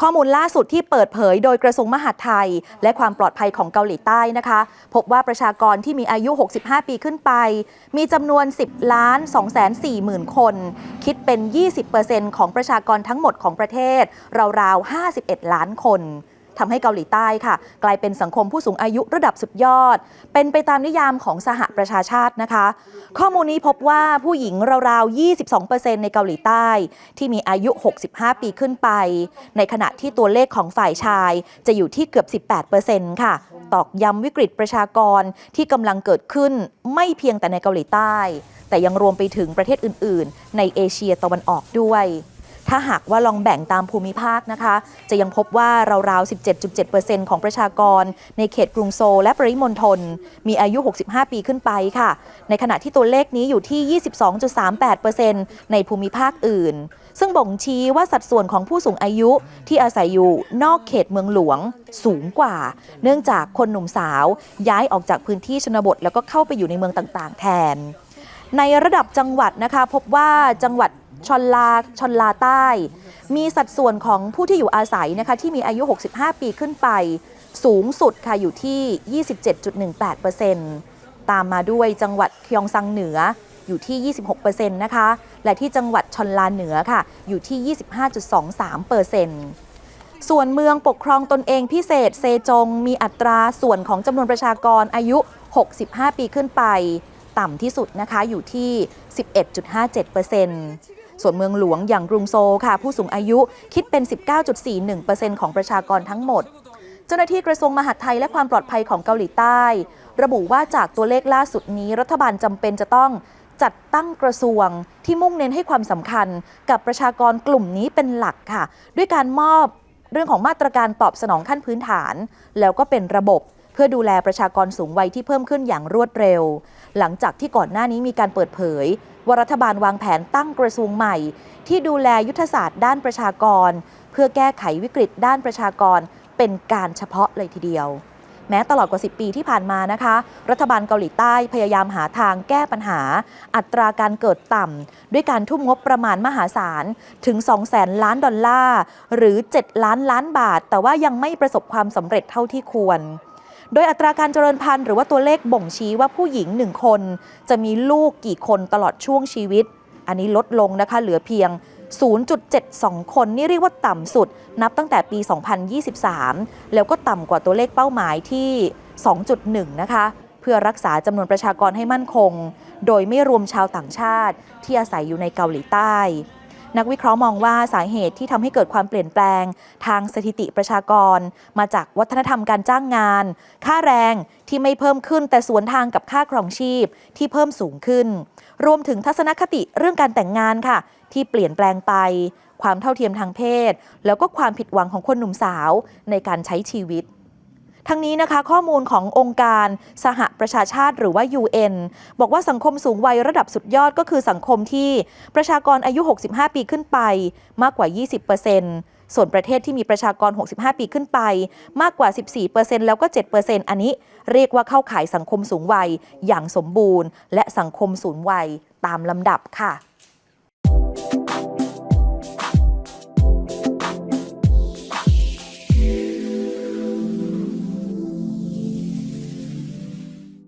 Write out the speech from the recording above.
ข้อมูลล่าสุดที่เปิดเผยโดยกระทรวงมหาดไทย และความปลอดภัยของเกาหลีใต้นะคะ พบว่าประชากรที่มีอายุ 65 ปีขึ้นไป มีจำนวน 10 ล้าน 2 4 0 0 0 0คน คิดเป็น 20%ของประชากรทั้งหมดของประเทศ ราวๆ 51 ล้านคน ทำให้เกาหลีใต้ค่ะ กลายเป็นสังคมผู้สูงอายุระดับสุดยอด เป็นไปตามนิยามของสหประชาชาตินะคะ ข้อมูลนี้พบว่าผู้หญิงราวๆ 22%ในเกาหลีใต้ ที่มีอายุ 65 ปีขึ้นไป ในขณะที่ตัวเลขของฝ่ายชายจะอยู่ที่เกือบ 18%ค่ะ ตอกย้ำวิกฤตประชากรที่กำลังเกิดขึ้นไม่เพียงแต่ในเกาหลีใต้ แต่ยังรวมไปถึงประเทศอื่น ๆ ในเอเชียตะวันออกด้วย ถ้าหากว่าลองแบ่งตามภูมิภาคนะคะ จะยังพบว่าราวๆ 17.7%ของประชากร ในเขตกรุงโซลและปริมณฑลมีอายุ 65 ปีขึ้นไปค่ะ ในขณะที่ตัวเลขนี้อยู่ที่ 22.38%ในภูมิภาคอื่น ซึ่งบ่งชี้ว่าสัดส่วนของผู้สูงอายุที่อาศัยอยู่นอกเขตเมืองหลวงสูงกว่า เนื่องจากคนหนุ่มสาวย้ายออกจากพื้นที่ชนบท แล้วก็เข้าไปอยู่ในเมืองต่างๆ แทน ในระดับจังหวัดนะคะพบว่าจังหวัด ชอนลาชอนลาใต้ มีสัดส่วนของผู้ที่อยู่อาศัยนะคะที่มีอายุ 65 ปีขึ้นไป สูงสุดค่ะอยู่ที่ 27.18%ตามมาด้วยจังหวัดคยงซังเหนืออยู่ที่ 26%นะคะ และที่จังหวัดชอนลาเหนือค่ะ อยู่ที่ 25.23%ส่วนเมืองปกครองตนเองพิเศษเซจง มีอัตราส่วนของจำนวนประชากรอายุ 65 ปีขึ้นไป ต่ำที่สุดนะคะอยู่ที่ 11.57%ส่วนเมืองหลวงอย่างกรุงโซลค่ะ ผู้สูงอายุคิดเป็น 19.41%ของประชากรทั้งหมด เจ้าหน้าที่กระทรวงมหาดไทยและความปลอดภัยของเกาหลีใต้ ระบุว่าจากตัวเลขล่าสุดนี้ รัฐบาลจำเป็นจะต้องจัดตั้งกระทรวงที่มุ่งเน้นให้ความสำคัญกับประชากรกลุ่มนี้เป็นหลักค่ะ ด้วยการมอบเรื่องของมาตรการตอบสนองขั้นพื้นฐาน แล้วก็เป็นระบบ พื่อดูแลประชากรสูงวัยที่เพิ่มขึ้นอย่างรวดเร็ว หลังจากที่ก่อนหน้านี้มีการเปิดเผย ว่ารัฐบาลวางแผนตั้งกระทรวงใหม่ ที่ดูแลยุทธศาสตร์ด้านประชากร เพื่อแก้ไขวิกฤตด้านประชากรเป็นการเฉพาะเลยทีเดียว แม้ตลอดกว่า 10 ปีที่ผ่านมานะคะ รัฐบาลเกาหลีใต้พยายามหาทางแก้ปัญหา อัตราการเกิดต่ำด้วยการทุ่มงบประมาณมหาศาล ถึง2แสนล้านดอลลาร์ หรือ 7 ล้านล้านบาท แต่ว่ายังไม่ประสบความสำเร็จเท่าที่ควร โดยอัตราการเจริญพันธุ์หรือว่าตัวเลขบ่งชี้ว่าผู้หญิงหนึ่งคน จะมีลูกกี่คนตลอดช่วงชีวิต อันนี้ลดลงนะคะเหลือเพียง 0.72 คนนี่เรียกว่าต่ำสุด นับตั้งแต่ปี 2023 แล้วก็ต่ำกว่าตัวเลขเป้าหมายที่ 2.1 นะคะเพื่อรักษาจำนวนประชากรให้มั่นคง โดยไม่รวมชาวต่างชาติที่อาศัยอยู่ในเกาหลีใต้ นักวิเคราะห์มองว่าสาเหตุที่ทำให้เกิดความเปลี่ยนแปลง ทางสถิติประชากร มาจากวัฒนธรรมการจ้างงาน ค่าแรงที่ไม่เพิ่มขึ้นแต่สวนทางกับค่าครองชีพที่เพิ่มสูงขึ้น รวมถึงทัศนคติเรื่องการแต่งงานค่ะ ที่เปลี่ยนแปลงไป ความเท่าเทียมทางเพศ แล้วก็ความผิดหวังของคนหนุ่มสาวในการใช้ชีวิต ทั้งนี้นะคะข้อมูลขององค์การสหประชาชาติหรือว่า UN บอกว่าสังคมสูงวัยระดับสุดยอดก็คือสังคมที่ประชากรอายุ 65 ปีขึ้นไปมากกว่า 20%ส่วนประเทศที่มีประชากร 65 ปีขึ้นไป มากกว่า 14%แล้วก็ 7%อันนี้เรียกว่าเข้าข่ายสังคมสูงวัยอย่างสมบูรณ์ และสังคมสูงวัยตามลำดับค่ะ